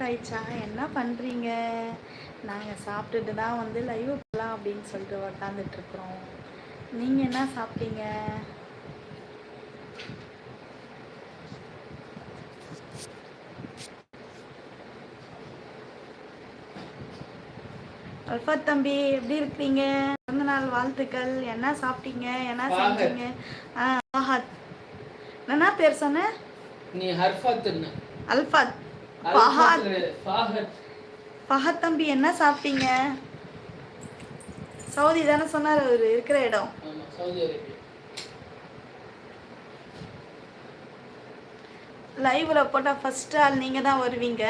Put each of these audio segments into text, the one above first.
சாப்பிட்டாயிச்சா என்ன பண்ணுறீங்க நாங்கள் சாப்பிட்டுட்டு தான் வந்து லைவ் போகலாம் அப்படின்னு சொல்லிட்டு உக்காந்துட்ருக்குறோம் நீங்கள் என்ன சாப்பிட்டீங்க? அல்ஃபத் தம்பி எப்படி இருக்கிறீங்க? பிறந்த நாள் வாழ்த்துக்கள். என்ன சாப்பிட்டீங்க? என்ன ஃபாஹத். செஞ்சீங்க? ஆ ஃபஹத் என்ன பேர் சொன்ன? நீ ஹர்ஃபத் அல்ஃபத் ஃபஹத் தம்பி என்ன சாப்பிட்டீங்க? சவுதி தானே சொன்னார் அவர் இருக்கிற இடம். லைவ்ல போட்டால் ஃபர்ஸ்ட் ஆள் நீங்கள் தான் வருவீங்க.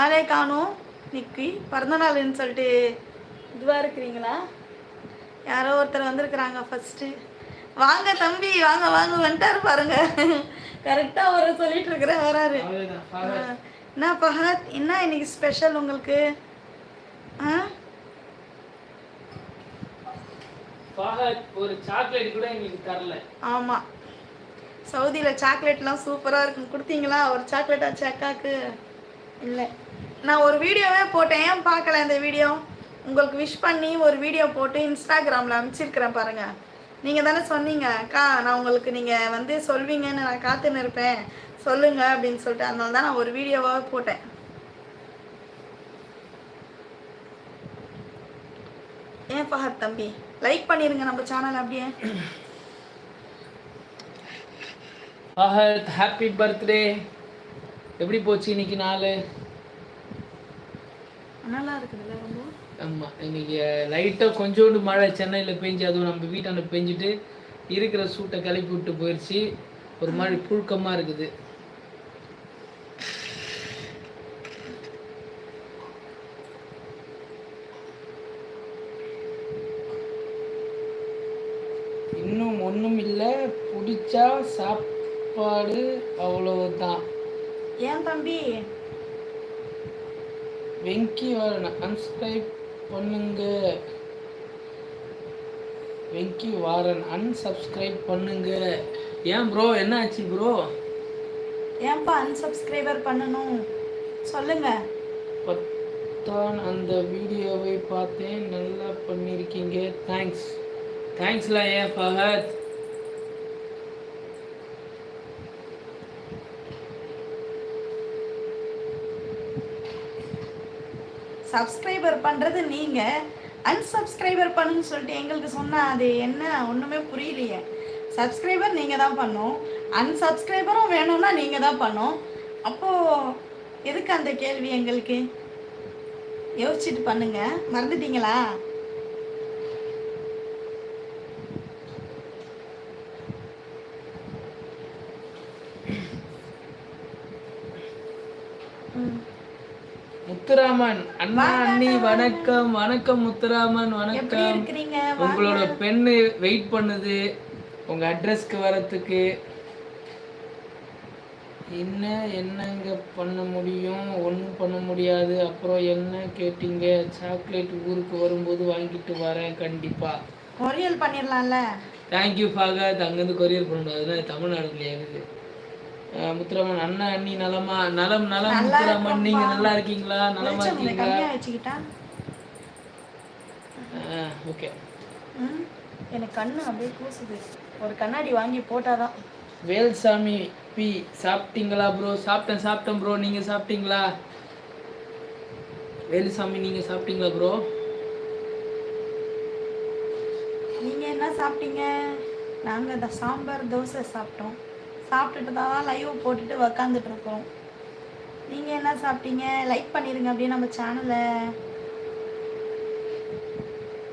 ஆளே காணும் நிக்கி பிறந்த நாள்னு சொல்லிட்டு இதுவாக இருக்கிறீங்களா? யாரோ ஒருத்தர் வந்திருக்கிறாங்க ஃபர்ஸ்ட்டு வாங்க தம்பி வாங்க வாங்க வந்துட்டாரு பாருங்க. கரெக்டாக வர சொல்லிட்டு இருக்கிறேன் வராரு. ஆ, ஃபாஹத் என்ன பஹத் என்ன இன்னைக்கு ஸ்பெஷல் உங்களுக்கு? ஆ? ஃபாஹத் ஒரு சாக்லேட் கூட எங்களுக்கு தரல. ஆமாம் சவுதியில் சாக்லேட்லாம் சூப்பராக இருக்கும் கொடுத்தீங்களா? ஒரு சாக்லேட் ஆச்சு அக்காக்கு? இல்லை. நான் ஒரு வீடியோவே போட்டேன். ஏன் பார்க்கல இந்த வீடியோ? உங்களுக்கு விஷ் பண்ணி ஒரு வீடியோ போட்டு இன்ஸ்டாகிராமில் அனுப்பிச்சிருக்கிறேன் பாருங்கள் நீங்கள் தானே சொன்னீங்க அக்கா நான் உங்களுக்கு நீங்கள் வந்து சொல்வீங்கன்னு நான் காத்துன்னு இருப்பேன். சொல்லுங்க அப்படின்னு சொல்லிட்டு அதனால தான் நான் ஒரு வீடியோவாக போட்டேன். ஏன் ஃபஹத் தம்பி? லைக் பண்ணிருங்க நம்ம சேனல் அப்படியே. ஃபஹத் ஹாப்பி பர்த்டே எப்படி போச்சு இன்னைக்கு நாள்? நல்லா இருக்குதுல்ல ரொம்ப? ஆமா இன்னைக்கு லைட்டாக கொஞ்சோண்டு மழை. சென்னையில் பெஞ்சு அதுவும் நம்ம வீட்டாண்ட பெஞ்சிட்டு இருக்கிற சூட்டை கிளப்பி விட்டு போயிடுச்சு ஒரு மாதிரி புழுக்கமாக இருக்குது. இன்னும் ஒன்றும் இல்லை. பிடிச்சா சாப்பாடு அவ்வளவுதான். ஏன் தம்பி? வெங்கி வாரன். அன்சப்ஸ்கிரைப் பண்ணுங்க. வெங்கி வாரன். அன்சப்ஸ்கிரைப் பண்ணுங்க. ஏன் ப்ரோ என்ன ஆச்சு ப்ரோ ஏன்பா அன்சப்ஸ்கிரைபர் பண்ணணும்? சொல்லுங்க. பத்தான் அந்த வீடியோவை பார்த்தேன். நல்லா பண்ணியிருக்கீங்க. தேங்க்ஸ் தேங்க்ஸ்ல ஏன் ஃபஹத் சப்ஸ்கிரைபர் பண்ணுறது நீங்கள் அன்சப்ஸ்கிரைபர் பண்ணுன்னு சொல்லிட்டு எங்களுக்கு சொன்னால் அது என்ன? ஒன்றுமே புரியலையே. சப்ஸ்கிரைபர் நீங்கள் தான் பண்ணும் அன்சப்ஸ்கிரைபரும் வேணும்னா நீங்கள் தான் பண்ணும் அப்போது எதுக்கு அந்த கேள்வி எங்களுக்கு? யோசிச்சுட்டு பண்ணுங்கள் மறந்துட்டீங்களா? முத்துராமன் அண்ணா அண்ணி வணக்கம் வணக்கம் முத்துராமன் வணக்கம். உங்களோட பெண்ணு வெயிட் பண்ணுது. உங்க அட்ரஸ்க்கு வரத்துக்கு. என்ன என்னங்க பண்ண முடியும்? ஒன்றும் பண்ண முடியாது. அப்புறம் என்ன கேட்டீங்க? சாக்லேட் ஊருக்கு வரும்போது வாங்கிட்டு வரேன் கண்டிப்பா. கொரியல் பண்ணிடலாம்ல தேங்க்யூ ஃபாகத் அங்கேருந்து கொரியர் பண்ணுறது தமிழ்நாடுலையே இருக்குது. அஹ் முத்துராமன் அண்ணா அண்ணி நலமா? நலம் நலம் முத்துராமன் நீங்க. நல்லா இருக்கீங்களா? நலமா இருக்கீங்களா? ஓகே. எனக்கு கண்ணு அப்படியே கூசுது. ஒரு கண்ணாடி வாங்கி போட்டாதான். வேல்சாமி பி சாப்பிட்டீங்களா ப்ரோ சாப்பிட்டேன் சாப்பிட்டேன் ப்ரோ நீங்கள் சாப்பிட்டீங்களா? வேலுசாமி நீங்கள் சாப்பிட்டீங்களா ப்ரோ நீங்க என்ன சாப்பிட்டீங்க? நாங்க இந்த சாம்பார் தோசை சாப்பிட்டோம். சாப்பிட்டுட்டு தான் லைவ் போட்டுட்டு உக்காந்துட்டு இருக்கோம். நீங்கள் என்ன சாப்பிட்டீங்க? லைக் பண்ணிடுங்க அப்படியே நம்ம சேனலை